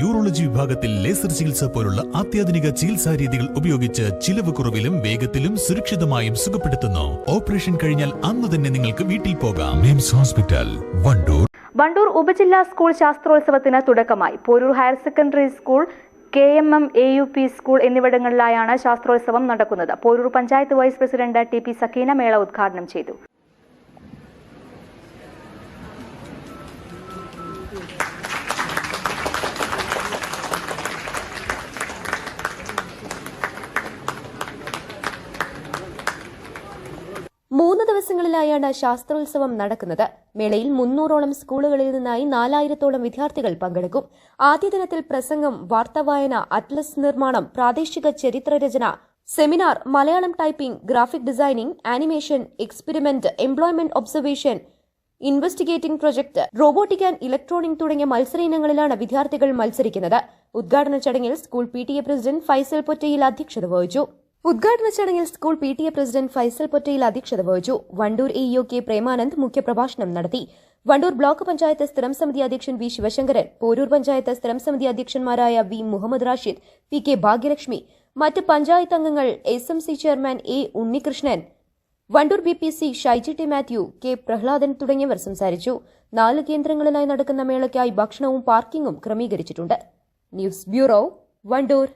Urology വിഭാഗത്തിൽ laser ചികിത്സ പോലുള്ള അത്യാധുനിക ചികിത്സാ രീതികൾ ഉപയോഗിച്ച് ചിലവ് കുറവിലും വേഗത്തിലും സുരക്ഷിതമായും സുഖപ്പെടുത്തുന്നു. ഓപ്പറേഷൻ കഴിഞ്ഞാൽ അന്ന് തന്നെ നിങ്ങൾക്ക് വീട്ടിൽ പോകാം. മിംസ് ഹോസ്പിറ്റൽ വണ്ടൂർ. വണ്ടൂർ ഉപജില്ലാ സ്കൂൾ ശാസ്ത്രോത്സവത്തിന് തുടക്കമായി. Poroor higher secondary school K M M A U P school എന്നിവിടങ്ങളിലായാണ് ശാസ്ത്രോത്സവം നടക്കുന്നത്. Poroor panchayat vice president T P Sakkeena മേള ഉദ്ഘാടനം ചെയ്തു. മൂന്ന് ദിവസങ്ങളിലായാണ് ശാസ്ത്രോത്സവം നടക്കുന്നത്. മേളയിൽ മുന്നൂറോളം സ്കൂളുകളിൽ നിന്നായി നാലായിരത്തോളം വിദ്യാർത്ഥികൾ പങ്കെടുക്കും. ആദ്യ ദിനത്തിൽ പ്രസംഗം വാർത്താവായന അറ്റ്ലസ് നിർമ്മാണം പ്രാദേശിക ചരിത്രരചന seminar Malayalam typing graphic designing animation experiment employment observation investigating project robotic and electronic തുടങ്ങിയ മത്സര ഇനങ്ങളിലാണ് വിദ്യാർത്ഥികൾ മത്സരിക്കുന്നത്. ഉദ്ഘാടന ചടങ്ങിൽ school P president Faisal Pottayil അധ്യക്ഷത വഹിച്ചു. ഉദ്ഘാടന ചടങ്ങിൽ school P T A president Faisal Pottayil അധ്യക്ഷത വഹിച്ചു. Wandoor E U K Premanand മുഖ്യപ്രഭാഷണം നടത്തി. വണ്ടൂർ ബ്ലോക്ക് പഞ്ചായത്ത് സ്ഥിരം സമിതി അധ്യക്ഷൻ വി ശിവശങ്കരൻ പോരൂർ പഞ്ചായത്ത് സ്ഥിരം സമിതി അധ്യക്ഷന്മാരായ V Muhammad Rashid P K Bhagyalakshmi മറ്റ് പഞ്ചായത്ത് അംഗങ്ങൾ S M C chairman A Unnikrishnan Wandoor B P C Shaiji T Mathew K Prahladan തുടങ്ങിയവർ സംസാരിച്ചു. നാല് കേന്ദ്രങ്ങളിലായി നടക്കുന്ന മേളയ്ക്കായി ഭക്ഷണവും പാർക്കിംഗും ക്രമീകരിച്ചിട്ടുണ്ട്. News bureau Wandoor.